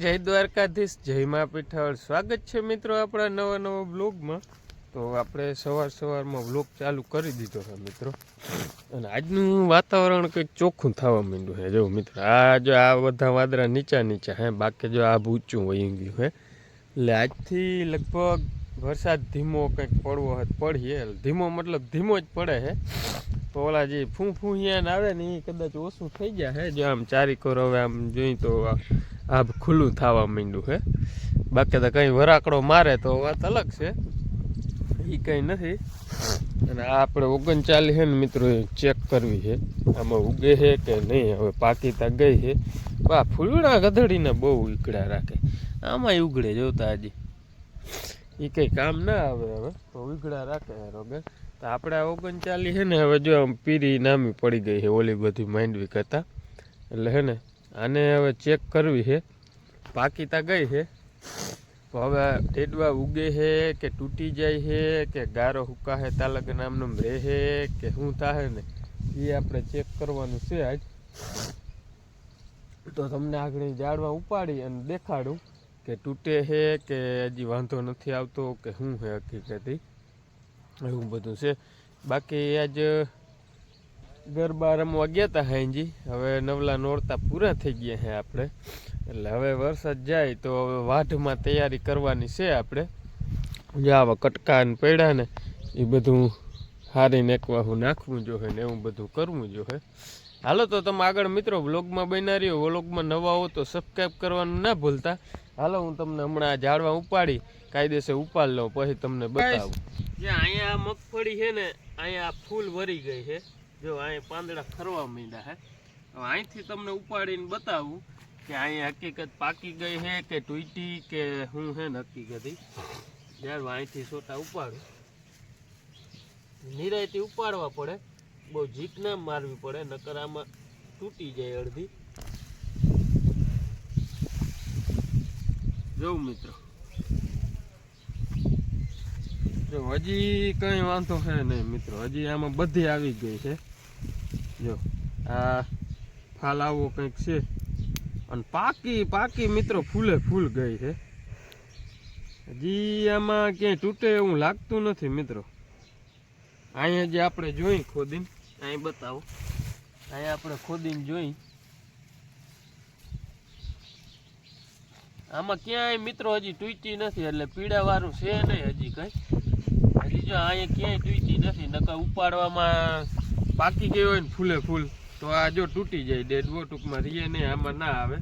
જય દ્વારકાધીશ, જય મા પીઠળ સ્વાગત છે મિત્રો આપણા નવા નવા બ્લોગમાં. તો આપણે સવાર સવારમાં બ્લોગ ચાલુ કરી દીધો છે મિત્રો. અને આજનું વાતાવરણ કંઈક ચોખ્ખું થવા માંડ્યું છે. જો મિત્રો, આ જો આ બધા વાદરા નીચા નીચા હે, બાકી જો આ ઊંચું વહી ગયું હે એટલે આજથી લગભગ વરસાદ ધીમો કંઈક પડવો હોય પડીએ. ધીમો મતલબ ધીમો જ પડે છે તો ઓલા જે ફૂં અહીંયા આવે ને એ કદાચ ઓછું થઈ જાય હે. જો આમ ચારીકોર હવે આમ જોઈ તો આ ખુલ્લું થવા માંડ્યું છે બાકી તો કંઈ વરાકડો મારે તો વાત અલગ છે. એ કંઈ નથી. અને આ આપણે ઓગણચાલીસ છે ને મિત્રો ચેક કરવી છે આમાં ઉગે છે કે નહીં, હવે પાકી તા ગઈ છે આ ફૂલડા ગધડીને બહુ ઉકળા રાખે. આમાં ઉગડે જોતા હજી. એ કંઈ કામ ના આવે હવે. તો ઉગડા રાખે રોગે તો આપણે આ ઓગણચાલી છે ને, હવે જો આમ પીરી નામી પડી ગઈ છે ઓલી બધી માંડવી કરતાં. એટલે હે ને, આને હવે ચેક કરવી છે પાકીતા ગઈ છે તો હવે ટેડવા ઉગે છે કે તૂટી જાય છે કે ગારો હુકા છે તાલક નામનું રહે છે કે શું થાય ને એ આપણે ચેક કરવાનું છે આજ. તો તમને આગળ જાડવા ઉપાડી અને દેખાડું. કે તૂટે છે કે હજી વાંધો નથી આવતો કે શું છે હકીકતી એવું બધું છે. બાકી આજ ગરબા રમવા ગયા હતા હાંજી હવે નવલા નોરતા પૂરા થઈ ગયા છે આપણે. એટલે હવે વરસાદ જાય તો હવે વાઢમાં તૈયારી કરવાની છે આપણે. જે આવા કટકા ને પડ્યા ને એ બધું હારીને એકવાહું નાખવું જોઈએ ને એવું બધું કરવું જોઈએ હાલો તો તમે આગળ મિત્રો વ્લોગમાં બન્યા રહ્યો. વ્લોગમાં નવા હો તો સબસ્ક્રાઈબ કરવાનું ના ભૂલતા. હાલો હું તમને હમણાં આ ઝાડવા ઉપાડી કાયદેસર ઉપાડ લઉં પછી તમને બતાવું. જે અહીંયા મગફળી છે ને અહીંયા ફૂલ વરી ગઈ છે. જો અહીંયા પાંદડા ફરવા માંડ્યા છે. અહીંથી તમને ઉપાડીને બતાવું કે અહીંયા હકીકત પાકી ગઈ છે કે તૂટી કે શું છે ને હકીકત જ્યારે અહીંથી સોટા ઉપાડું. નિરાયથી ઉપાડવા પડે. બહુ જીત ના મારવી પડે, નકર આમાં તૂટી જાય અડધી. જોઉં મિત્રો. જો હજી કઈ વાંધો છે નહીં મિત્રો. હજી આમાં બધી આવી ગઈ છે. જો, આ ફાલ આવો કંઈક છે. અને પાકી પાકી મિત્રો ફૂલે ફૂલ ગઈ છે. હજી આમાં ક્યાંય તૂટે એવું લાગતું નથી મિત્રો. અહીંયા જે આપણે જોઈ ખોદીને. અહીં બતાવો. અહીં આપણે ખોદીને જોઈ. આમાં ક્યાંય મિત્રો હજી તૂટી નથી, એટલે પીડા વાળું છે નહીં હજી કઈ. હજી જો અહીંયા ક્યાંય તૂટી નથી, નકર ઉપાડવામાં પાકી ગઈ હોય ને ફૂલે ફૂલ, તો આ જો તૂટી જાય ડેડવો ટૂંકમાં રીએ નહીં, આમાં ના આવે.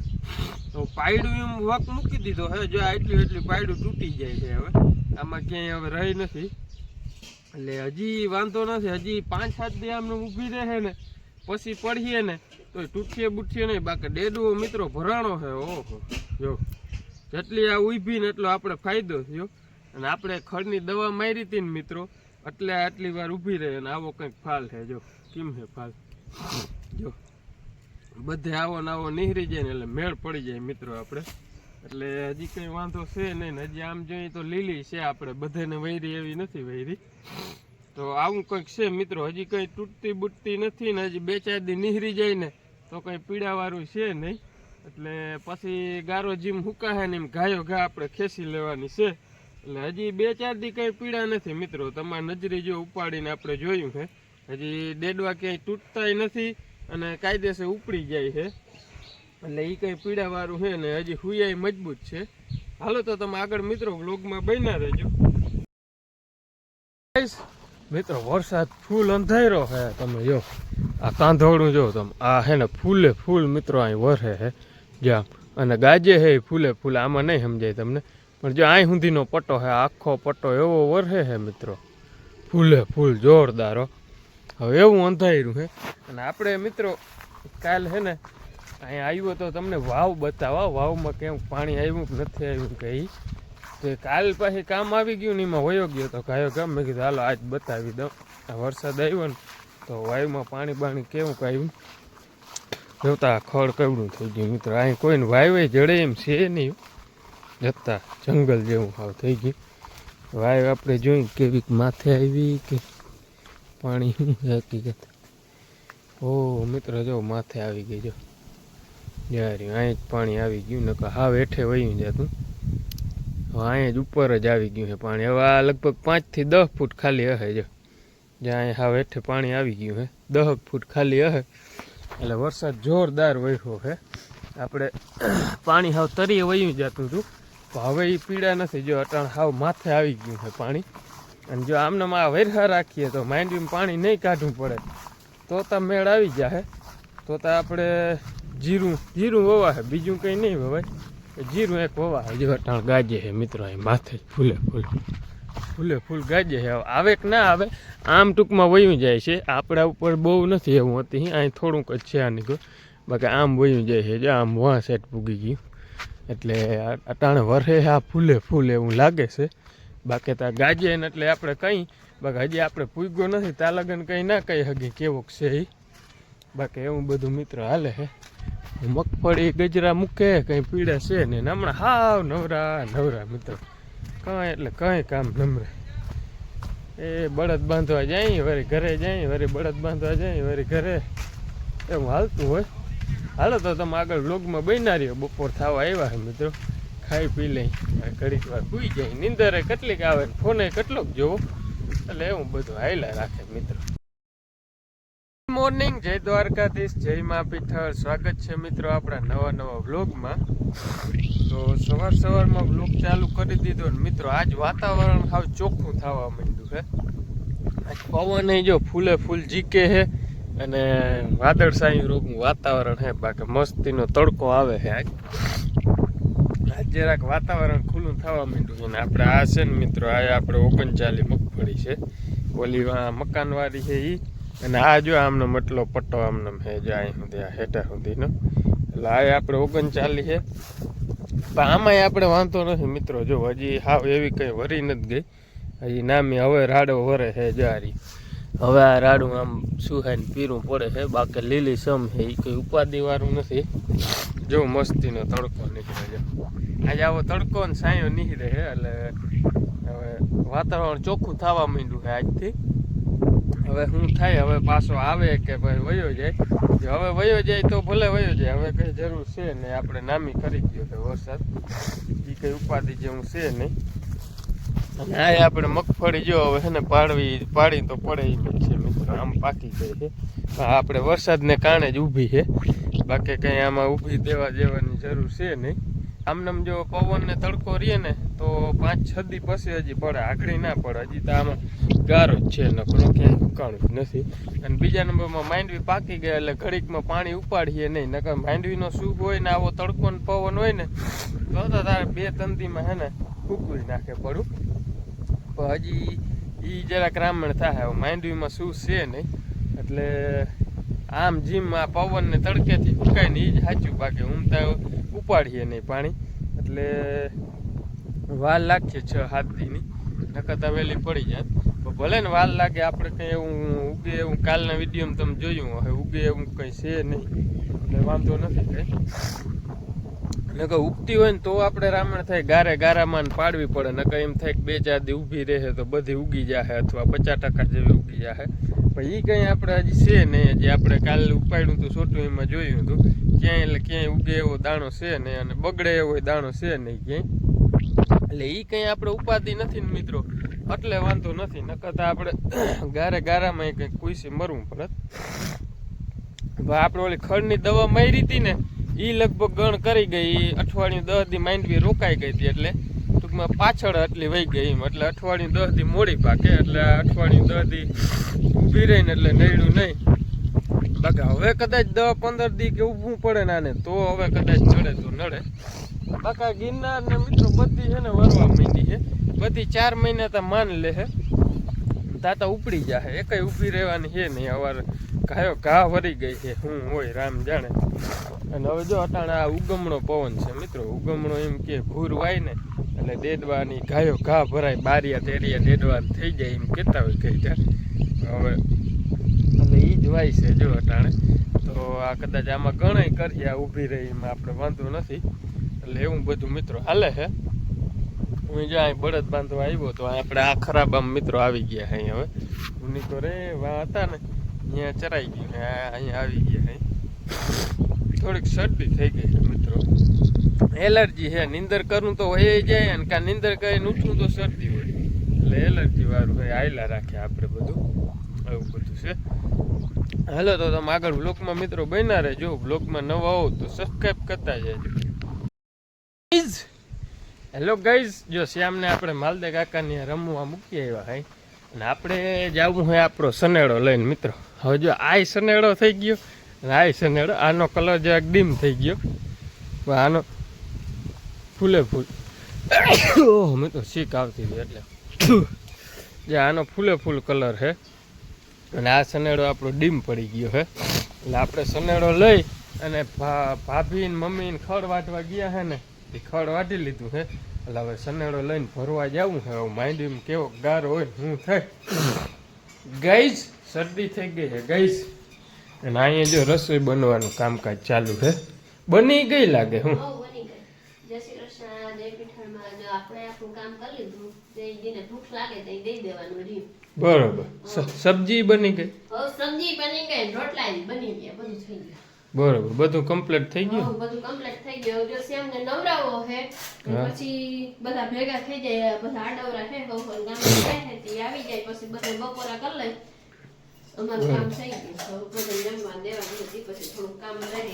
તો પાયડું એમ વક મૂકી દીધો, હવે જો આટલું એટલું પાયડું તૂટી જાય છે હવે. આમાં ક્યાંય હવે રહી નથી. એટલે હજી વાંધો નથી, હજી પાંચ સાત દી આમને ઊભી રહે ને, પછી પડીએ ને તો તૂટીએ બુઠીએ નહીં, બાકી ડેડવો મિત્રો ભરાણો છે, ઓહો. જો, જેટલી આ ઊભી ને એટલો આપણે ફાયદો થયો. અને આપણે ખડની દવા મારી હતી ને મિત્રો, એટલે આટલી વાર ઊભી રહે અને આવો કંઈક ફાલ છે, જો. કેમ છે ફાલ? જો. બધે આવો ને આવો નીહરી જાય ને એટલે મેળ પડી જાય મિત્રો આપણે. એટલે હજી કંઈ વાંધો છે નહીં હજી આમ જોઈએ તો લીલી છે આપણે, બધાને વૈરી એવી નથી વૈરી. તો આવું કંઈક છે મિત્રો, હજી કંઈ તૂટતી બૂટતી નથી ને, હજી બે ચાર દી નીહરી જાય ને, તો કંઈ પીડાવાળું છે નહીં. એટલે પછી ગારો જીમ હુકાહે ને એમ ગાયો ઘા આપણે ખેંચી લેવાની છે. એટલે હજી બે ચાર દી કંઈ પીડા નથી મિત્રો, તમારા નજરે જો ઉપાડીને આપણે જોયું છે હજી ડેડવા ક્યાંય તૂટતાય નથી અને કાયદેસર ઉપડી જાય છે એટલે એ કંઈ પીડાવાળું છે ને, હજી હુયાય મજબૂત છે. હાલો તો તમે આગળ મિત્રો વ્લોગમાં બન્યા રહેજો. મિત્રો, વરસાદ ફૂલ અંધારો છે. તમે જો, આ કાંધોળું જો, તમે, આ હે ને ફૂલે ફૂલ મિત્રો અહીં વરસે છે. જ્યાં, અને ગાજે હે ફૂલે ફૂલ, આમાં નહીં સમજાય તમને. પણ જો અહીં સુધીનો પટ્ટો છે, આખો પટ્ટો એવો વરસે છે મિત્રો. ફૂલે ફૂલ જોરદારો હવે એવું અંધાર્યું છે. અને આપણે મિત્રો, કાલ છે ને અહીંયા આવ્યો તો તમને વાવ બતાવવા વાવમાં કેમ પાણી આવ્યું નથી આવ્યું કંઈ તો કાલ પાછી કામ આવી ગયું ને એમાં વયો ગયો તો કયો કેમ મેં કીધું, હાલો, આજ બતાવી દઉં. વરસાદ આવ્યો ને તો વાયુમાં પાણી બાણી કેવું કહ્યું જોતા ખડ કવડું થઈ ગયું, મિત્રો. અહીં કોઈને વાયવે જડે એમ છે નહીં. જતા જંગલ જેવું હાવ થઈ ગયું. વાયુ આપણે જોઈ કેવી માથે આવી કે પાણી હકીકત. ઓ, મિત્ર, જો માથે આવી ગઈ, જો. યાર અહીં જ પાણી આવી ગયું, નકર હાવ હેઠે વયું જતું હવે અહીંયા જ ઉપર જ આવી ગયું છે પાણી. હવે આ લગભગ પાંચથી દસ ફૂટ ખાલી હશે જો. જ્યાં હાવ હેઠે પાણી આવી ગયું છે. દસ ફૂટ ખાલી હશે. એટલે વરસાદ જોરદાર વહ્યો છે. આપણે પાણી હાવ તરીએ વયું જતું હતું પણ હવે એ પીડા નથી. જો અટાણ હાવ માથે આવી ગયું છે પાણી. અને જો આમને આ વેરહા રાખીએ તો માંડવીમાં પાણી નહીં કાઢવું પડે. તો તા મેળ આવી જાય તો તો આપણે જીરું જીરું વવાશે બીજું કંઈ નહીં વવાય જીરું એક વવાશે હજુ અટાણ ગાજે છે મિત્રો અહીં માથે જ ફૂલે ફૂલ. ફૂલે ફૂલ ગાજે છે આવે કે ના આવે આમ ટૂંકમાં વયું જાય છે. આપણા ઉપર બહુ નથી એવું હતી. અહીં થોડુંક જ છે આ નીકળ્યું બાકી આમ વયું જાય છે. જો આમ વાં સેટ પૂગી ગયું. એટલે અટાણે વરસે આ ફૂલે ફૂલ એવું લાગે છે. બાકી તો ગાજે ને એટલે આપણે કંઈ બાકી હજી આપણે પૂગ્યો નથી. તા લગન કંઈ ના કહી હગી. કેવોક છે એ બાકી એવું બધું મિત્ર હાલે છે. મગફળી, ગજરા મૂકે, કંઈ પીડા છે ને હમણાં હાવ નવરા નવરા મિત્રો. કાંઈ એટલે કંઈ કામ નમરે. એ બળદ બાંધવા જાય, વરી ઘરે જાય, વરી બળદ બાંધવા જાય, વરી ઘરે. એવું હાલતું હોય. હાલો તો તમે આગળ લોગમાં બન્યા રહ્યો. બપોર થવા આવ્યા છે મિત્રો. ખાઈ પી લઈ. ઘડીક વાર સુઈ જાય. નીંદરે કેટલીક આવે ફોને કેટલોક જોવો. એટલે એવું બધું હાયલા રાખે મિત્રો. મોર્નિંગ, જય દ્વારકાધીશ, જય મા પીઠળ. સ્વાગત છે મિત્રો આપણા નવા નવા વ્લોગમાં. તો સવાર સવારમાં વ્લોગ ચાલુ કરી દીધો ને મિત્રો, આજ વાતાવરણ હાવ ચોખ્ખું થવા માંડ્યું છે આજ પવન જો ફૂલે ફૂલ જીકે છે અને વાદળશાહી રોગનું વાતાવરણ છે બાકી મસ્તીનો તડકો આવે છે આજ. આજ જરાક વાતાવરણ ખુલ્લું થવા માંડ્યું છે ને આપણે આ છે ને મિત્રો, આ આપણે ઓગણચાલી મગફળી છે. ઓલી મકાનવાળી છે એ અને આ જો આમનો મટલો પટ્ટો આમનો હે જો અહીં સુધી આ હેઠા સુધીનો. એટલે આ આપણે ઓગણચાલી છે. પણ આમાંય આપણે વાંધો નથી મિત્રો, જો હજી હાવ એવી કંઈ વરી નથી ગઈ. હજી નામી હવે રાડો વરે છે જારી. હવે આ રાડું આમ સુહાઈને પીરું પડે છે, બાકી લીલી સમ છે એ કંઈ ઉપાધિ વાળું નથી. જો મસ્તીનો તડકો નીકળે છે. આજે આવો તડકો ને સાયો નીકળે છે, એટલે હવે વાતાવરણ ચોખ્ખું થવા માંડ્યું છે આજથી. હવે શું થાય? હવે પાછો આવે કે ભાઈ વયો જાય? હવે વયો જાય તો ભલે વયો જાય, હવે કઈ જરૂર છે નહીં. આપણે નામી કરી ગયો કે વરસાદ. એ કઈ ઉપાધિ જેવું છે નહીં. અને આ આપણે મગફળી જો હવે છે ને પાડવી, પાડી તો પડે છે મિત્રો. આમ પાકી ગઈ છે. આપણે વરસાદને કારણે જ ઊભી છે. બાકી કંઈ આમાં ઊભી દેવા જેવાની જરૂર છે નહીં. આમનામ જો પવન ને તડકો રહે ને, તો પાંચ છ દી પછી હજી પડે. આખડી ના પડે. હજી તો આમાં ગારો જ છે નકરો ક્યાંય ઉકાણું નથી. અને બીજા નંબરમાં માંડવી પાકી ગયા એટલે ઘડીકમાં પાણી ઉપાડીએ નહીં. નકર માંડવીનો સુખ હોય ને આવો તડકો ને પવન હોય ને, તો તો તારે બે તંદીમાં હે ને ફૂકવી નાખે પડું પણ હજી એ જરાક રામણ થાય. માંડવીમાં શું છે નહીં. એટલે આમ જીમ આ પવન ને તડકેથી ફૂંકાય ને એ જ સાચું બાકી. ઉમતા ઉપાડીએ નહીં પાણી. એટલે વાલ લાગશે છ, સાત દીની. નકર વહેલી પડી પણ ભલે ને વાલ લાગે, આપણે કંઈ એવું ઉગે એવું કાલના વિડીયોમાં તમે જોયું હવે ઉગે એવું કંઈ છે નહીં. એટલે વાંધો નથી કંઈ. નકર ઉગતી હોય ને તો આપણે રામણ થાય, ગારે ગારામાં ને પાડવી પડે. નકર એમ થાય કે બે ચાર દી ઊભી રહે તો બધી ઉગી જાહે અથવા પચાસ ટકા જેવી ઉગી જાહે. પણ એ કંઈ આપણે હજી છે નહીં. હજી આપણે કાલે ઉપાડ્યું હતું છોટું એમાં જોયું હતું. ક્યાંય એટલે ક્યાંય ઉગે એવો દાણો છે નહીં અને બગડે એવો દાણો છે નહીં ક્યાંય. એટલે એ કંઈ આપણે ઉપાધિ નથી ને મિત્રો. એટલે વાંધો નથી. નકર આપણે ગારે ગારામાં કંઈક કુઈસી મરવું પડે. આપણે ઓલી ખડની દવા મારી હતી ને એ લગભગ ગણ કરી ગઈ. અઠવાડિયું દસ દી માંડવી રોકાઈ ગઈ હતી એટલે ટૂંકમાં પાછળ આટલી વહી ગઈ એમ. એટલે અઠવાડિયું દસ દી મોડી પાકે. એટલે અઠવાડિયું દસ દી ઊભી રહીને એટલે નડ્યું નહીં. બાકી હવે કદાચ દસ પંદર દી કે ઊભું પડે ને આને, તો હવે કદાચ ચડે તો નડે. બાકા ગિરનાર ને મિત્રો બધી છે ને વરવા માંડી છે બધી ચાર મહિના તો માન લે છે તાતા ઉપડી જાય એક ઊભી રહેવાની છે નહીં. અવાર ઘાયો ઘા વરી ગઈ છે હું હોય, રામ જાણે. અને હવે જો અટાણે આ ઉગમણો પવન છે મિત્રો. ઉગમણો એમ કે ભૂર વાય ને. એટલે દેડવાની ઘાયો ઘા ભરાય, બારિયા તેરિયા દેડવા થઈ જાય એમ કહેતા હોય કઈ હવે એટલે વાય છે, જો અટાણે. તો આ કદાચ આમાં ઘણાય કરીએ ઊભી રહી એમાં આપણે વાંધો નથી. એટલે એવું બધું મિત્રો હાલે છે હું જો અહીં બળદ બાંધવા આવ્યો તો આપણે આ ખરાબ આમ મિત્રો આવી ગયા અહીં હવે. હું તો રે, વા હતા ને, અહીંયા ચરાઈ ગયું ને અહીંયા આવી ગયા અહીં થોડીક શરદી થઈ ગઈ મિત્રો. એલર્જી છે નીંદર કરું તો હોય જાય અને કાં નીંદર કરીને ઉઠવું તો શરદી હોય. એટલે એલર્જી વાળું હોય આયલા રાખે આપણે બધું. એવું બધું છે. હાલો, તો તમે આગળ બ્લોગમાં મિત્રો બન્યા રહેજો. બ્લોગમાં નવા હોવ તો સબસ્ક્રાઈબ કરતા જજો. હેલો ગાઈઝ જો શ્યામને આપણે માલદે કાકાની રમવા મૂકી આવ્યા હાઈ અને આપણે જવું હોય આપણો સનેડો લઈને, મિત્રો. હવે જો આય સનેડો થઈ ગયો. અને આય સનેડો આનો કલર જરાક ડીમ થઈ ગયો. આનો ફૂલે ફૂલ. ઓહ, મિત્રો, શીખ આવતી હતી એટલે. જે આનો ફૂલે ફૂલ કલર છે અને આ સનેડો આપણો ડીમ પડી ગયો હે. એટલે આપણે સનેડો લઈ અને ભાભીને ભાભી ને મમ્મી ને ખડ વાટવા ગયા હે ને, એ ખડ વાટી લીધું હે. એટલે હવે સનેડો લઈને ભરવા જવું હે. હવે માંડીમાં કેવો ગારો હોય હું થાય. ગઈશ, શરદી થઈ ગઈ છે ગઈશ. અને અહીંયા જો રસોઈ બનવાનું કામકાજ ચાલુ છે બની ગઈ લાગે હું. જય શ્રી બરોબર. સબ્જી બની ગઈ? સબ્જી બની ગઈ રોટલા બની ગયા બધું થઈ ગયું. બરોબર. બધું કમ્પ્લીટ થઈ ગયું? બધું કમ્પ્લીટ થઈ ગયું. જો શ્યામને નવરાવો છે પછી બધા ભેગા થઈ જાય બધા આડવરા હવ જાય તે આવી જાય પછી બધા બપોરા કરી લે. અમારું કામ થઈ ગયું. બધા જમવા દેવાનું પછી થોડુંક કામ રહી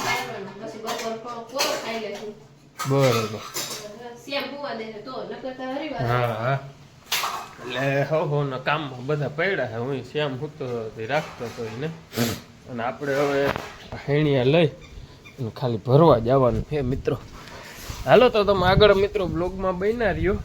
પછી બપોર થોડો કોરો ખાઈ લેશું. બરોબર. હા હા. એટલે હો હો, ના બધા પડ્યા છે. હું શ્યામ હૂતો રાખતો હતો એને. અને આપણે હવે હેણિયા લઈ અને ખાલી ભરવા જવાનું છે, મિત્રો. હાલો, તો તમે આગળ મિત્રો બ્લોગમાં બન્યા રહ્યો.